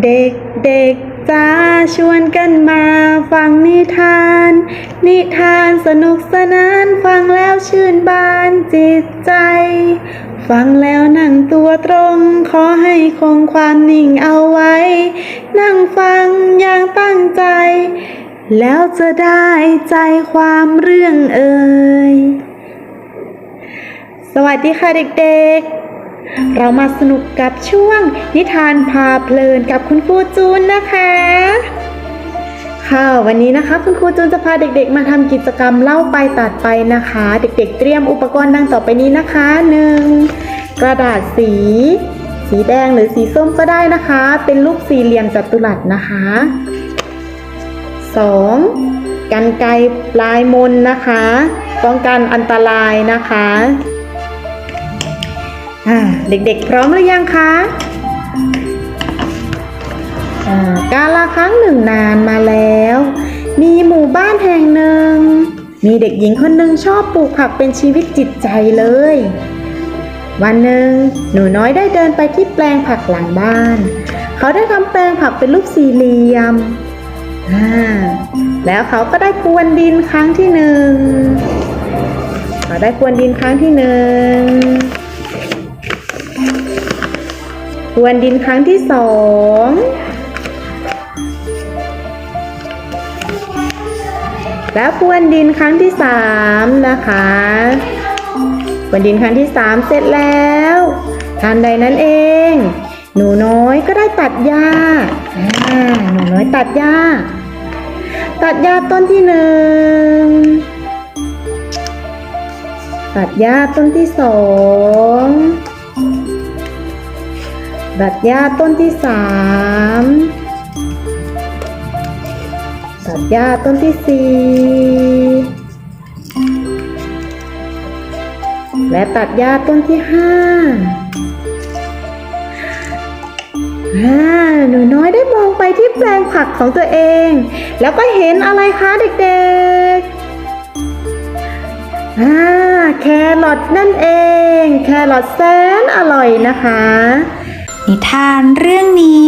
เด็กเด็กๆจ้าชวนกันมาฟังนิทาน นิทานสนุกสนานฟังแล้วชื่นบานจิตใจ ฟังแล้วนั่งตัวตรง ขอให้คงความนิ่งเอาไว้ นั่งฟังอย่างตั้งใจ แล้วจะได้ใจความเรื่องเอ่ย สวัสดีค่ะเด็กๆ เรามาสนุกกับช่วงนิทานพาเพลินกับคุณครูจูนนะคะ ค่ะวันนี้นะคะ คุณครูจูนจะพาเด็กๆ มาทำกิจกรรมเล่าไปตัดไปนะคะ เด็กๆ เตรียมอุปกรณ์ดังต่อไปนี้นะคะหนึ่งกระดาษสี สีแดงหรือสีส้มก็ได้นะคะ เป็นรูปสี่เหลี่ยมจัตุรัสนะคะ 2. กันไกรปลายมนนะคะ ป้องกันอันตรายนะคะ เด็กๆ พร้อมหรือยังคะการละครั้งหนึ่งนานมาแล้ว มีหมู่บ้านแห่งหนึ่ง มีเด็กหญิงคนหนึ่งชอบปลูกผักเป็นชีวิตจิตใจเลย วันหนึ่งหนูน้อยได้เดินไปที่แปลงผักหลังบ้าน เขาได้ทำแปลงผักเป็นรูปสี่เหลี่ยม แล้วเขาก็ได้พรวนดินครั้งที่หนึ่งเขาได้พรวนดินครั้งที่หนึ่ง พรวนดินครั้งที่สองแล้วพรวนดินครั้งที่สามนะคะพรวนดินครั้งที่สามเสร็จแล้วทันใดนั้นเอง หนูน้อยก็ได้ตัดหญ้าอ่าหนูน้อยตัดหญ้า ตัดหญ้าต้นที่หนึ่งตัดหญ้าต้นที่สอง ตัดหญ้าต้นที่สามตัดหญ้าต้นที่สี่และตัดหญ้าต้นที่ห้าอ่าหนูน้อยได้มองไปที่แปลงผักของตัวเอง แล้วก็เห็นอะไรคะเด็กๆอ่าแครอทนั่นเอง แครอทแสนอร่อยนะคะ นิทานเรื่องนี้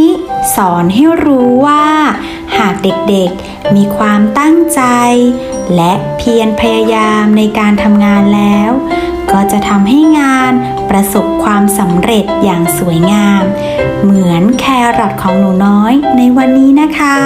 สอนให้รู้ว่า หากเด็กๆ มีความตั้งใจ และเพียรพยายามในการทำงานแล้ว ก็จะทำให้งานประสบความสำเร็จอย่างสวยงาม เหมือนแครอทของหนูน้อยในวันนี้นะคะ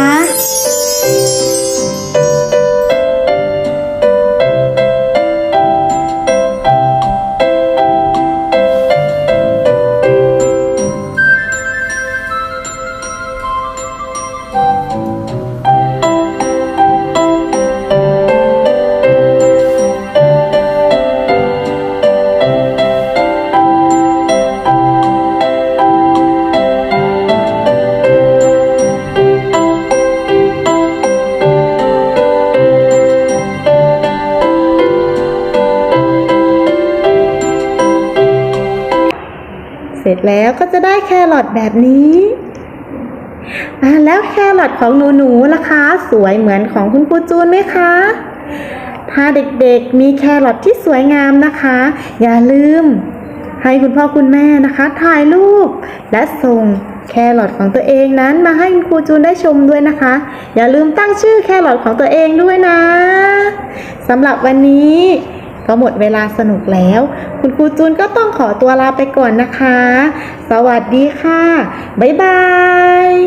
ร็จแล้วก็จะได้แครอทแบบนี้แล้วแครอทของหนูๆล่ะคะ สวยเหมือนของคุณครูจูนไหมคะ ถ้าเด็กๆมีแครอทที่สวยงามนะคะ อย่าลืม ให้คุณพ่อคุณแม่นะคะ ถ่ายรูป และส่งแครอทของตัวเองนั้นมาให้คุณครูจูนได้ชมด้วยนะคะ อย่าลืมตั้งชื่อแครอทของตัวเองด้วยนะสำหรับวันนี้ ก็หมดเวลาสนุกแล้ว คุณครูจูนก็ต้องขอตัวลาไปก่อนนะคะ สวัสดีค่ะ บ๊ายบาย